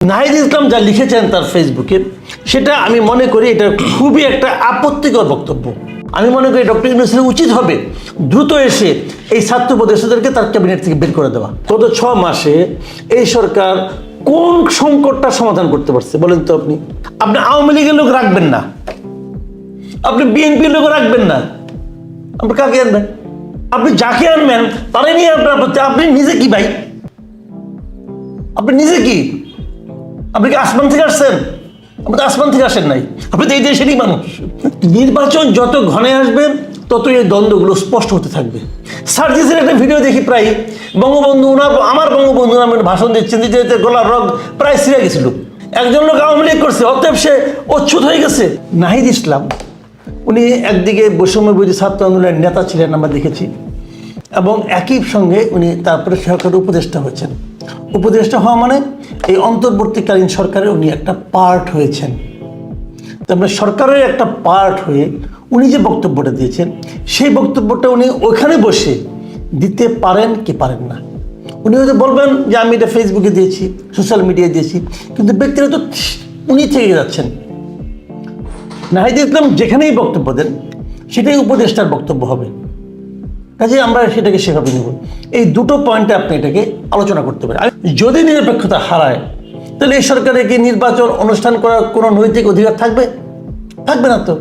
নাহিদ ইসলাম যা লিখেছেন তার ফেসবুকে, সেটা আমি মনে করি এটা খুবই একটা আপত্তিকর বক্তব্য। আমি মনে করি ডক্টর ইউনুসের উচিত হবে দ্রুত এসে এই ছাত্র উপদেষ্টাদেরকে তার ক্যাবিনেট থেকে বের করে দেওয়া। গত ছ মাসে এই সরকার কোন সংকটটা সমাধান করতে পারছে বলেন তো আপনি? আপনি আওয়ামী লীগের লোক রাখবেন না। আপনি বিএনপির লোক রাখবেন না। আপনি কাকে আনবেন? আপনি যাকে আনবেন তারাই নিয়ে আপনার। আপনি নিজে কি ভাই? আপনি নিজে কি? আপনি কি আসমান থেকে আসছেন? আপনি তো আসমান থেকে আসেন নাই। আপনি তো এই দেশেরই মানুষ। নির্বাচন যত ঘনে আসবে, ততই এই দ্বন্দ্বগুলো স্পষ্ট হতে থাকবে। সার্জিসের একটা ভিডিও দেখি প্রায়। বঙ্গবন্ধু ওনার আমার বঙ্গবন্ধু নামে ভাষণ দিচ্ছেন দিতে গলার রগ প্রায় ছিঁড়ে গেছিল। একজন লোক আওয়ামী লীগ করছে, অতএব সে অচ্ছুত হয়ে গেছে। নাহিদ ইসলাম, উনি একদিকে বৈষম্য বিরোধী ছাত্র আন্দোলনের নেতা ছিলেন, আমরা দেখেছি। এবং একই সঙ্গে উনি তারপরে সরকারের উপদেষ্টা হয়েছেন। উপদেষ্টা হওয়া মানে এই অন্তর্বর্তীকালীন সরকারের উনি একটা পার্ট হয়েছেন। তারপরে সরকারের একটা পার্ট হয়ে উনি যে বক্তব্যটা দিয়েছেন, সেই বক্তব্যটা উনি ওখানে বসে দিতে পারেন কি পারেন না। উনি হয়তো বলবেন যে, আমি এটা ফেসবুকে দিয়েছি সোশ্যাল মিডিয়ায় দিয়েছি। কিন্তু ব্যক্তিরা তো উনি থেকে যাচ্ছেন। নাহিদ ইসলাম যেখানেই বক্তব্য দেন, সেটাই উপদেষ্টার বক্তব্য হবে। কাজে আমরা সেটাকে সেভাবে নেব। এই দুটো পয়েন্টে আপনি এটাকে আলোচনা করতে পারেন। যদি নিরপেক্ষতা হারায়, তাহলে এই সরকারে কি নির্বাচন, অনুষ্ঠান করার কোনো নৈতিক অধিকার থাকবে? থাকবে না তো।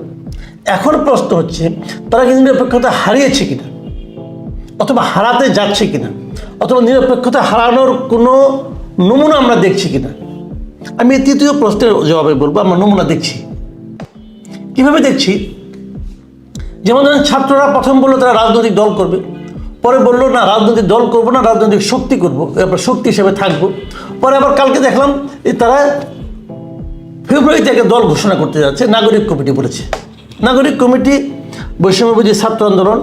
এখন প্রশ্ন হচ্ছে, তারা কি নিরপেক্ষতা হারিয়েছে কিনা? অথবা হারাতে যাচ্ছে কিনা? অথবা নিরপেক্ষতা হারানোর কোনো নমুনা আমরা দেখছি কিনা? আমি তৃতীয় প্রশ্নের জবাবে বলব, আমরা নমুনা দেখছি। কীভাবে দেখছি? যেমন ধরেন ছাত্ররা প্রথম বলল তারা রাজনৈতিক দল করবে, পরে বলল না, রাজনৈতিক দল করব না, রাজনৈতিক শক্তি করব এরপর শক্তি হিসেবে থাকব। পরে আবার কালকে দেখলাম তারা ফেব্রুয়ারি থেকে দল ঘোষণা করতে যাচ্ছে, নাগরিক কমিটি বলেছে। নাগরিক কমিটি বৈষম্যবিধি ছাত্র আন্দোলন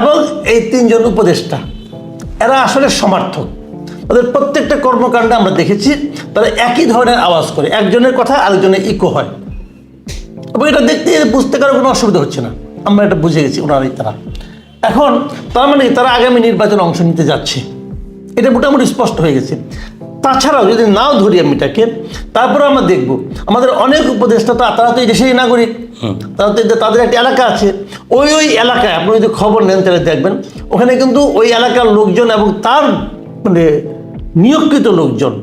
এবং এই তিনজন উপদেষ্টা, এরা আসলে সমর্থক। তাদের প্রত্যেকটা কর্মকাণ্ডে আমরা দেখেছি, তারা একই ধরনের আওয়াজ করে, একজনের কথা আরেকজনের ইকো হয়। এবং এটা দেখতে বুঝতে কারও কোনো অসুবিধা হচ্ছে না। আমরা এটা বুঝে গেছি ওনারাই তারা। এখন তার মানে তারা আগামী নির্বাচনে অংশ নিতে যাচ্ছে। এটা মোটামুটি স্পষ্ট হয়ে গেছে। তাছাড়াও যদি নাও ধরি আমি এটাকে তারপরে আমরা দেখব আমাদের অনেক উপদেষ্টা তা- তারা তো এই দেশেরই নাগরিক। তারা তো তাদের একটা এলাকা আছে। ওই ওই এলাকায় আপনি যদি খবর নেন তাহলে দেখবেন ওখানে কিন্তু ওই এলাকার লোকজন এবং তার মানে নিয়োগকৃত লোকজন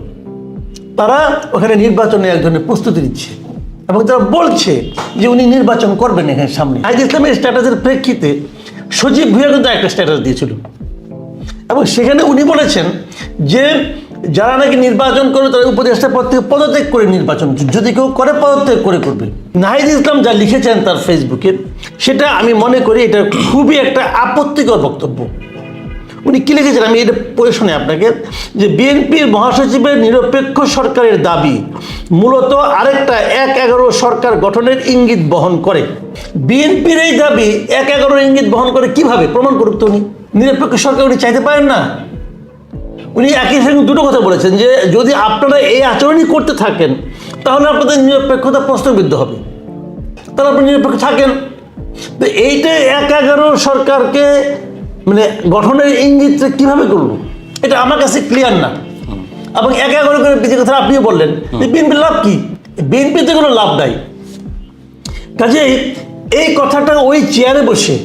তারা ওখানে নির্বাচনে এক ধরনের প্রস্তুতি নিচ্ছে। এবং তারা বলছে যে উনি নির্বাচন করবেন এখানে সামনে, আজ ইসলামের স্ট্যাটাসের প্রেক্ষিতে সজীব ভুইয়া কিন্তু একটা স্ট্যাটাস দিয়েছিল। এবং সেখানে উনি বলেছেন যে যারা নাকি নির্বাচন করবে তারা উপদেষ্টা পদ থেকে পদত্যাগ করে নির্বাচন যদি কেউ করে, পদত্যাগ করে করবে। নাহিদ ইসলাম যা লিখেছেন তার ফেসবুকে সেটা আমি মনে করি এটা খুবই একটা আপত্তিকর বক্তব্য। উনি কি লিখেছেন? আমি এটা পড়ে শুনে আপনাকে, যে বিএনপির মহাসচিবের নিরপেক্ষ সরকারের দাবি মূলত আরেকটা এক এগারো সরকার গঠনের ইঙ্গিত বহন করে। বিএনপির এই দাবি এক এগারো ইঙ্গিত বহন করে কীভাবে? প্রমাণ করুক তো উনি। নিরপেক্ষ সরকার উনি চাইতে পারেন না। উনি একই সঙ্গে দুটো কথা বলেছেন যে, যদি আপনারা এই আচরণই করতে থাকেন, তাহলে আপনাদের নিরপেক্ষতা প্রশ্নবিদ্ধ হবে। তাহলে আপনি নিরপেক্ষ থাকেন। তো এইটা এক এগারো সরকারকে মানে গঠনের ইঙ্গিতটা কীভাবে করল এটা আমার কাছে ক্লিয়ার না। এবং এক এগারো করে যে কথা আপনিও বললেন যে বিএনপির লাভ কি? বিএনপিতে কোনো লাভ নাই। কাজেই এই কথাটা ওই চেয়ারে বসে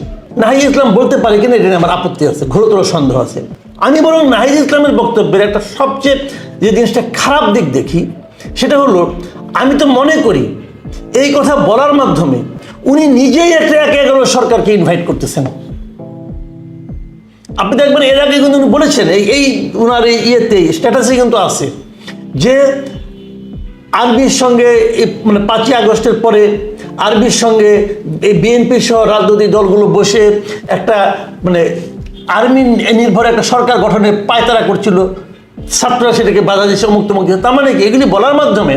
নাহিদ ইসলাম বলতে পারে কিনা এটা আমার আপত্তি আছে ঘোরতর সন্দেহ আছে। আমি বরং নাহিদ ইসলামের বক্তব্যের একটা সবচেয়ে যে জিনিসটা খারাপ দিক দেখি সেটা হলো আমি তো মনে করি এই কথা বলার মাধ্যমে উনি নিজেই একটা এক এগারো সরকারকে ইনভাইট করতেছেন। আপনি দেখবেন এর আগে কিন্তু উনি বলেছেন, এই এই ওনার এই ইয়েতে স্ট্যাটাসে কিন্তু আছে যে আরবির সঙ্গে মানে পাঁচই আগস্টের পরে আরবির সঙ্গে এই বিএনপি সহ রাজনৈতিক দলগুলো বসে একটা মানে আর্মি নির্ভর একটা সরকার গঠনের পায়তারা করছিল, ছাত্ররা সেটাকে বাধা দিচ্ছে মুক্ত মুক্ত তার মানে কি? এগুলি বলার মাধ্যমে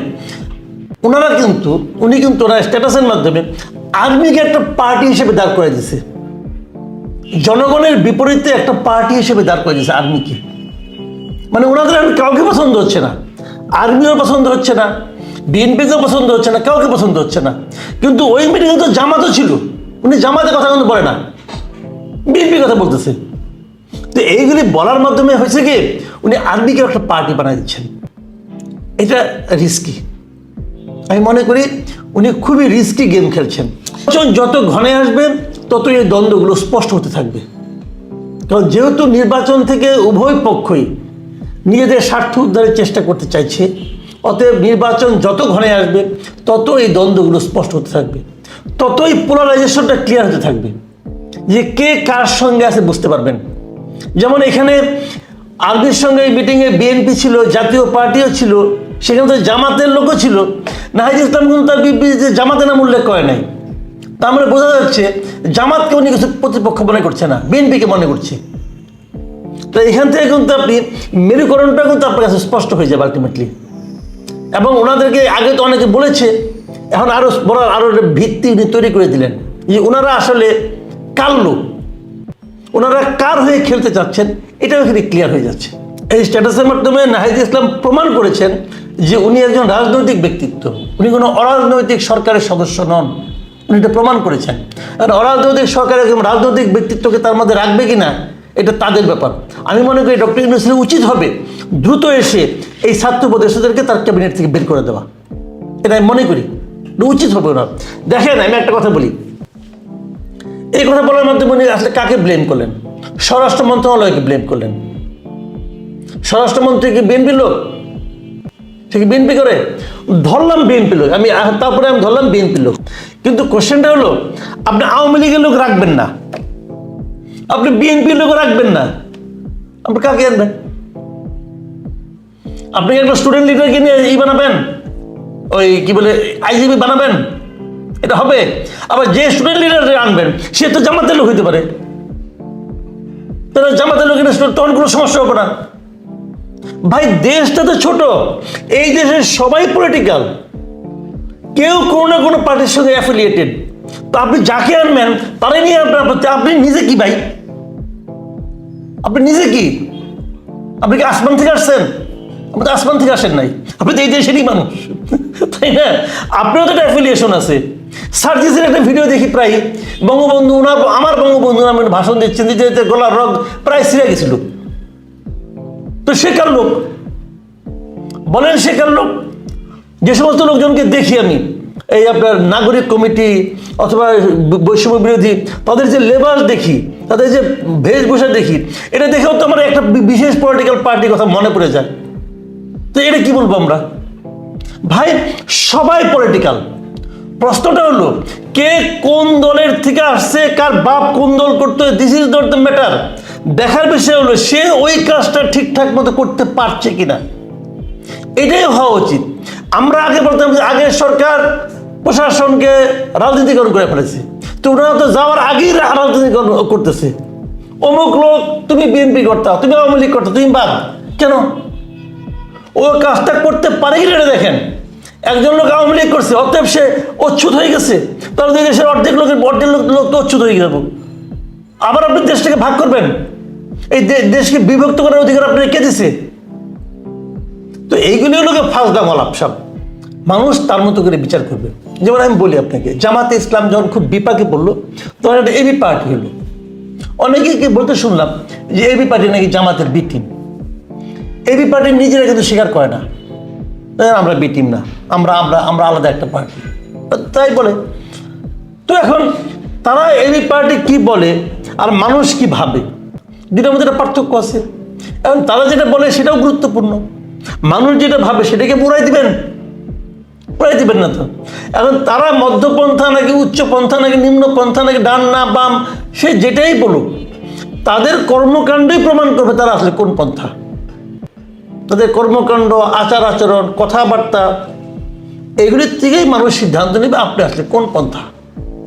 ওনারা কিন্তু, উনি কিন্তু ওনার স্ট্যাটাসের মাধ্যমে আর্মিকে একটা পার্টি হিসেবে দাঁড় করে দিছে জনগণের বিপরীতে একটা পার্টি হিসেবে দাঁড় করে দিয়েছে আর্মিকে মানে ওনাদের এখন কাউকে পছন্দ হচ্ছে না। আর্মিও পছন্দ হচ্ছে না বিএনপিকেও পছন্দ হচ্ছে না, কাউকে পছন্দ হচ্ছে না। কিন্তু ওই মিটিংয়ে তো জামাতও ছিল। উনি জামাতের কথা কিন্তু বলে না। বিএনপির কথা বলতেছে। তো এইগুলি বলার মাধ্যমে হয়েছে কি, উনি আর্মিকে একটা পার্টি বানাই দিচ্ছেন। এটা রিস্কি আমি মনে করি উনি খুবই রিস্কি গেম খেলছেন। যত ঘনে আসবে তত এই দ্বন্দ্বগুলো স্পষ্ট হতে থাকবে। কারণ যেহেতু নির্বাচন থেকে উভয় পক্ষই নিজেদের স্বার্থ উদ্ধারের চেষ্টা করতে চাইছে, অতএব নির্বাচন যত ঘনে আসবে, তত এই দ্বন্দ্বগুলো স্পষ্ট হতে থাকবে। ততই পোলারাইজেশনটা ক্লিয়ার হতে থাকবে যে কে কার সঙ্গে আছে বুঝতে পারবেন। যেমন এখানে আর্মির সঙ্গে মিটিংয়ে বিএনপি ছিল, জাতীয় পার্টিও ছিল, সেখানে তো জামাতের লোকও ছিল। নাহিদ ইসলাম কিন্তু তার বিবৃতিতে জামাতের নাম উল্লেখ করে নাই। তার মানে বোঝা যাচ্ছে জামাতকে উনি কিছু প্রতিপক্ষ মনে করছে না, বিএনপিকে মনে করছে। তো এখান থেকে কিন্তু আপনি মেরুকরণটা কিন্তু আপনার কাছে স্পষ্ট হয়ে যাবে আলটিমেটলি এবং ওনাদেরকে আগে তো অনেকে বলেছে, এখন আরও বড় আরও ভিত্তি উনি তৈরি করে দিলেন যে ওনারা আসলে কার লোক? ওনারা কার হয়ে খেলতে চাচ্ছেন? এটাও এখানে ক্লিয়ার হয়ে যাচ্ছে। এই স্ট্যাটাসের মাধ্যমে নাহিদ ইসলাম প্রমাণ করেছেন যে উনি একজন রাজনৈতিক ব্যক্তিত্ব। উনি কোনো অরাজনৈতিক সরকারের সদস্য নন। উনি এটা প্রমাণ করেছেন। আর অরাজনৈতিক সরকার একজন রাজনৈতিক ব্যক্তিত্বকে তার মধ্যে রাখবে কি না এটা তাদের ব্যাপার। আমি মনে করি ডক্টর ইউনুসের উচিত হবে দ্রুত এসে এই ছাত্র উপদেষ্টাদেরকে তার ক্যাবিনেট থেকে বের করে দেওয়া। এটা আমি মনে করি। উচিত হবে না দেখেন, আমি একটা কথা বলি। এই কথা বলার মাধ্যমে উনি আসলে কাকে ব্লেম করলেন? স্বরাষ্ট্র মন্ত্রণালয়কে ব্লেম করলেন। স্বরাষ্ট্রমন্ত্রী কি বিএনপি লোক? সে কি বিএনপি করে? ধরলাম বিএনপি লোক। আমি তারপরে আমি ধরলাম বিএনপি লোক। কিন্তু কোশ্চেনটা হলো, আপনি আওয়ামী লীগের লোক রাখবেন না। আপনি বিএনপি লোক রাখবেন না। আপনি কাকে আনবেন? আপনি একটা স্টুডেন্ট লিডারকে নিয়ে ই বানাবেন? ওই কি বলে আইজিবি বানাবেন? এটা হবে। আবার যে স্টুডেন্ট লিডার আনবেন, সে তো জামাতের লোক হইতে পারে। তাহলে জামাতের লোক তখন কোনো সমস্যা হবে না। ভাই, দেশটা তো ছোট। এই দেশের সবাই পলিটিক্যাল কেউ কোনো না কোনো পার্টির সঙ্গে অ্যাফিলিয়েটেড তো আপনি যাকে আনবেন তারাই নিয়ে আপনার। আপনি নিজে কি ভাই? আপনি নিজে কি? আপনি কি আসমান থেকে আসছেন? আপনি তো আসমান থেকে আসেন নাই। আপনি তো এই দেশেরই মানুষ। তাই না? আপনারও তো একটা অ্যাফিলিয়েশন আছে। সার্জিসের একটা ভিডিও দেখি প্রায়। বঙ্গবন্ধু ওনার আমার বঙ্গবন্ধু নামে ভাষণ দিচ্ছেন। যে গলার রগ প্রায় ছিঁড়ে গেছিল। তো কার লোক? বলেন কার লোক? যে সমস্ত লোকজনকে দেখি আমি, এই আপনার নাগরিক কমিটি অথবা বৈষম্য বিরোধী, তাদের যে লেবার দেখি, তাদের যে বেশভূষা দেখি, এটা দেখেও তো আমার একটা বিশেষ পলিটিক্যাল পার্টির কথা মনে পড়ে যায়। তো এটা কি বলব আমরা? ভাই, সবাই পলিটিক্যাল প্রশ্নটা হলো, কে কোন দলের থেকে আসছে, কার বাপ কোন দল করতে this is not the matter দেখার বিষয় হলো, সে ওই কাজটা ঠিকঠাক মতো করতে পারছে কিনা। এটাই হওয়া উচিত। আমরা আগে বলতাম যে আগের সরকার প্রশাসনকে রাজনীতিকরণ করে ফেলেছে। তো ওনারা তো যাওয়ার আগেই রাজনীতিকরণ করতেছে। অমুক লোক, তুমি বিএনপি করতা, তুমি আওয়ামী লীগ করতা, তুমি বাদ। কেন? ও কাজটা করতে পারে কি না এটা দেখেন। একজন লোক আওয়ামী লীগ করছে, অতএব সে অচ্ছুত হয়ে গেছে। তাহলে দুই দেশের অর্ধেক লোকের অর্ধেক লোক লোক তো অচ্ছুত হয়ে গেল আবার আপনি দেশটাকে ভাগ করবেন। এই দেশকে বিভক্ত করার অধিকার আপনি কে দিছে? তো এইগুলি হলো ফাঁসদা গলাপ সব মানুষ তার মতো করে বিচার করবে। যেমন আমি বলি আপনাকে, জামাতে ইসলাম যখন খুব বিপাকে পড়ল, তখন একটা এবি পার্টি হলো। অনেকে কি বলতে শুনলাম যে এবি পার্টি নাকি জামাতের বি এবি পার্টি নিজেরা কিন্তু স্বীকার করে না। আমরা বি টিম না। আমরা আমরা আমরা আলাদা একটা পার্টি তাই বলে, তো এখন তারা এই পার্টি কি বলে আর মানুষ কি ভাবে? দুটার মধ্যে একটা পার্থক্য আছে। এখন তারা যেটা বলে সেটাও গুরুত্বপূর্ণ। মানুষ যেটা ভাবে সেটাকে পুরাই দিবেন। পুরাই দিবেন না তো। এখন তারা মধ্যপন্থা নাকি উচ্চপন্থা নাকি নিম্নপন্থা নাকি ডান না বাম, সে যেটাই বলুক, তাদের কর্মকাণ্ডই প্রমাণ করবে তারা আসলে কোন পন্থা। তাদের কর্মকাণ্ড আচার আচরণ কথাবার্তা এগুলির থেকেই মানুষ সিদ্ধান্ত নেবে আপনি আসলে কোন পন্থা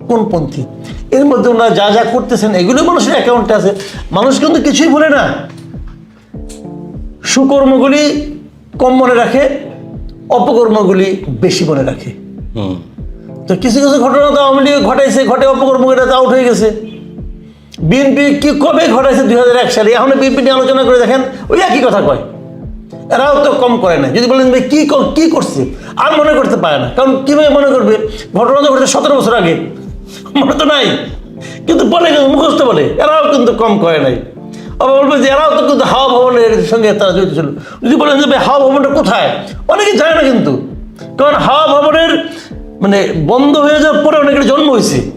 কোন পন্থী। এর মধ্যে ওনারা যা যা করতেছেন এগুলো মানুষের অ্যাকাউন্টে আছে। মানুষ কিন্তু কিছুই বলে না। সুকর্মগুলি কম মনে রাখে অপকর্মগুলি বেশি মনে রাখে। তো কিছু কিছু ঘটনা তো আওয়ামী লীগ ঘটাইছে ঘটে অপকর্ম এটা তো আউট হয়ে গেছে। বিএনপি কি কবে ঘটাইছে? দুই হাজার এক সালে। এখন বিএনপি নিয়ে আলোচনা করে দেখেন ওই একই কথা কয়। এরাও তো কম করে না যদি বলেন কী কর- কী করছে? আর মনে করতে পারে না। কারণ কীভাবে মনে করবে? ঘটনা তো ঘটেছে সতেরো বছর আগে। মনে তো নাই। কিন্তু বলে মুখস্থ বলে। এরাও কিন্তু কম করে নাই আবার বলবে যে এরাও তো কিন্তু হাওয়া ভবনের সঙ্গে তারা জড়িত ছিল। যদি বলেন যে হাওয়া ভবনটা কোথায়? অনেকে জানে না কিন্তু। কারণ হাওয়া ভবনের মানে বন্ধ হয়ে যাওয়ার পরে অনেকের জন্ম হয়েছে।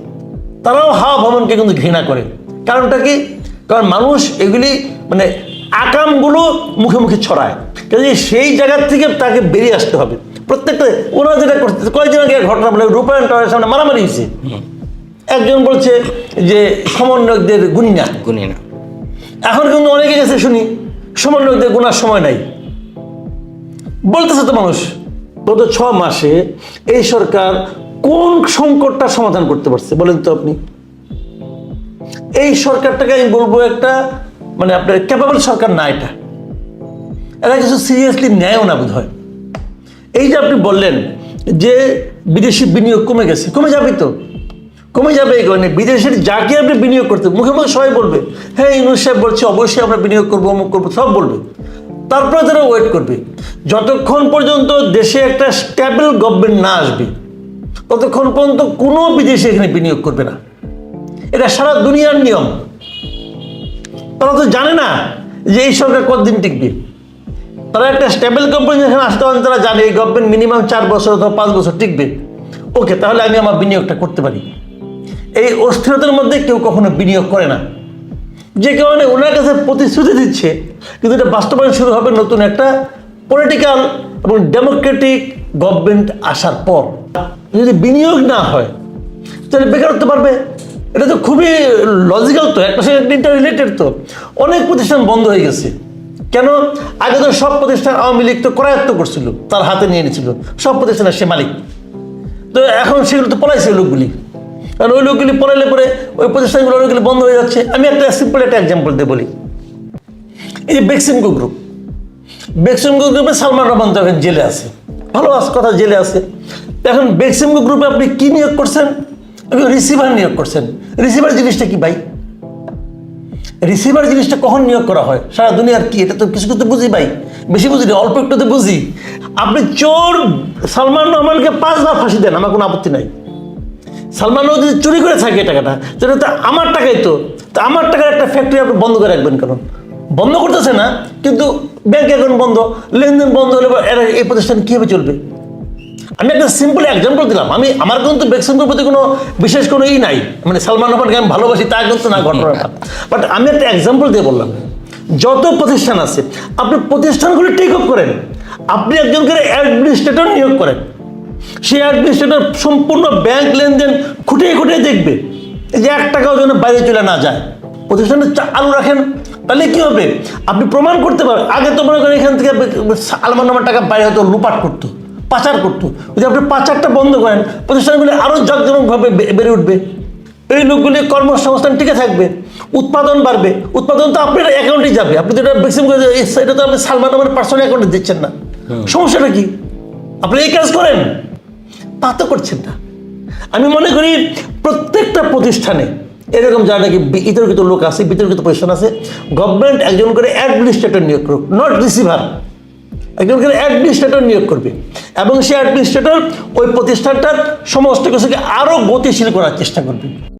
তারাও হাওয়া ভবনকে কিন্তু ঘৃণা করে। কারণটা কি? কারণ মানুষ এগুলি মানে আকামগুলো মুখে মুখে ছড়ায়। কাজে সেই জায়গার থেকে তাকে বেরিয়ে আসতে হবে। প্রত্যেকটা ওরা যেটা করতে কয়েকদিন আগে ঘটনা বলে রূপায়ণ টাওয়ারের সামনে মারামারি হয়েছে। একজন বলছে যে সমন্বয়কদের গুণী না। গুনি না। এখন কিন্তু অনেকে গেছে শুনি সমন্বয়কদের গুণার সময় নাই। বলতেছে তো মানুষ গত ছ মাসে এই সরকার কোন সংকটটা সমাধান করতে পারছে বলেন তো আপনি। এই সরকারটাকে আমি বলব একটা মানে আপনার ক্যাপাবল সরকার না এটা। এরা কিছু সিরিয়াসলি নেয়ও না বোধ হয় এই যে আপনি বললেন যে বিদেশি বিনিয়োগ কমে গেছে, কমে যাবে তো। কমে যাবে এই কারণে বিদেশের যাকে আপনি বিনিয়োগ করতে, মুখে মুখে সবাই বলবে হ্যাঁ ইউনুস সাহেব বলছে, অবশ্যই আমরা বিনিয়োগ করব, অমুক করব, সব বলবে। তারপরে তারা ওয়েট করবে। যতক্ষণ পর্যন্ত দেশে একটা স্ট্যাবল গভর্নমেন্ট না আসবে, ততক্ষণ পর্যন্ত কোনো বিদেশি এখানে বিনিয়োগ করবে না। এটা সারা দুনিয়ার নিয়ম। তারা তো জানে না যে এই সরকার কতদিন টিকবে। তারা একটা স্টেবল কোম্পানি যখন আসতে পারেন তারা জানে এই গভর্নমেন্ট মিনিমাম চার বছর অথবা পাঁচ বছর টিকবে। ওকে তাহলে আমি আমার বিনিয়োগটা করতে পারি। এই অস্থিরতার মধ্যে কেউ কখনো বিনিয়োগ করে না। যে কারণে ওনার কাছে প্রতিশ্রুতি দিচ্ছে, কিন্তু এটা বাস্তবায়ন শুরু হবে নতুন একটা পলিটিক্যাল এবং ডেমোক্রেটিক গভর্নমেন্ট আসার পর। যদি বিনিয়োগ না হয়, তাহলে বেকারত্ব বাড়বে। এটা তো খুবই লজিক্যাল তো একটা সাথে রিলেটেড তো। অনেক প্রতিষ্ঠান বন্ধ হয়ে গেছে। কেন? আগে তো সব প্রতিষ্ঠান আওয়ামী লীগ তো করায়ত্ত করছিল, তার হাতে নিয়ে নিয়েছিল সব প্রতিষ্ঠানের সে মালিক। তো এখন সেগুলো তো পলাইছে লোকগুলি। কারণ ওই লোকগুলি পলাইলে পরে ওই প্রতিষ্ঠানগুলো অনেকগুলি বন্ধ হয়ে যাচ্ছে। আমি একটা সিম্পল একটা এক্সাম্পল দিয়ে বলি। এই যে বেক্সিমকো গ্রুপ বেক্সিমকো গ্রুপে সালমান রহমান তো এখন জেলে আছে। ভালো কথা, জেলে আছে। এখন বেক্সিমকো গ্রুপে আপনি কি নিয়োগ করছেন? রিসিভার নিয়োগ করছেন। রিসিভার জিনিসটা কি ভাই? রিসিভার জিনিসটা কখন নিয়োগ করা হয়? সারা দুনিয়ার কি? এটা তো কিছু কিছু বুঝি ভাই। বেশি বুঝি না, অল্প একটু তো বুঝি। আপনি চোর সালমান রহমানকে পাঁচবার ফাঁসি দেন আমার কোনো আপত্তি নাই। সালমান রহমান যদি চুরি করে থাকে টাকাটা তাহলে তো আমার টাকাই তো। তা আমার টাকার একটা ফ্যাক্টরি আপনি বন্ধ করে রাখবেন কারণ বন্ধ করতেছে না কিন্তু ব্যাংক অ্যাকাউন্ট বন্ধ লেনদেন বন্ধ হলে এই প্রতিষ্ঠান কীভাবে চলবে? আমি একটা সিম্পল এক্সাম্পল দিলাম। আমি আমার কিন্তু বেক্সিমকোর প্রতি কোনো বিশেষ কোনো ই নাই। মানে সালমান রহমানকে আমি ভালোবাসি তা কিন্তু না ঘটনাটা বাট আমি একটা এক্সাম্পল দিয়ে বললাম। যত প্রতিষ্ঠান আছে আপনি প্রতিষ্ঠানগুলো টেক আপ করেন। আপনি একজনকে অ্যাডমিনিস্ট্রেটর নিয়োগ করেন। সেই অ্যাডমিনিস্ট্রেটর সম্পূর্ণ ব্যাংক লেনদেন খুঁটিয়ে খুঁটিয়ে দেখবে। এই যে এক টাকাও যেন বাইরে চলে না যায়। প্রতিষ্ঠানটা চালু রাখেন। তাহলে কি হবে? আপনি প্রমাণ করতে পারবেন। আগে তো মনে করেন এখান থেকে আলমান নামার টাকা বাইরে হয়তো লুপাট করতো। পাচার করতো। যদি আপনি পাচারটা বন্ধ করেন প্রতিষ্ঠানগুলি আরও জাঁকজমকভাবে বেড়ে উঠবে। এই লোকগুলি কর্মসংস্থান টিকে থাকবে উৎপাদন বাড়বে। উৎপাদন তো আপনার অ্যাকাউন্টে যাবে। আপনি যেটা ম্যাক্সিমাম এটা তো আপনি সালমান আমার পার্সোনাল অ্যাকাউন্টে দিচ্ছেন না। সমস্যাটা কি? আপনি এই কাজ করেন? তা তো করছেন না। আমি মনে করি প্রত্যেকটা প্রতিষ্ঠানে এরকম যারা নাকি বিতর্কিত লোক আছে বিতর্কিত প্রতিষ্ঠান আছে গভর্নমেন্ট একজন করে অ্যাডমিনিস্ট্রেটর নিয়োগ করুক নট রিসিভার একজন করে অ্যাডমিনিস্ট্রেটর নিয়োগ করবে। এবং সেই অ্যাডমিনিস্ট্রেটর ওই প্রতিষ্ঠানটার সমস্ত কিছুকে আরও গতিশীল করার চেষ্টা করবে।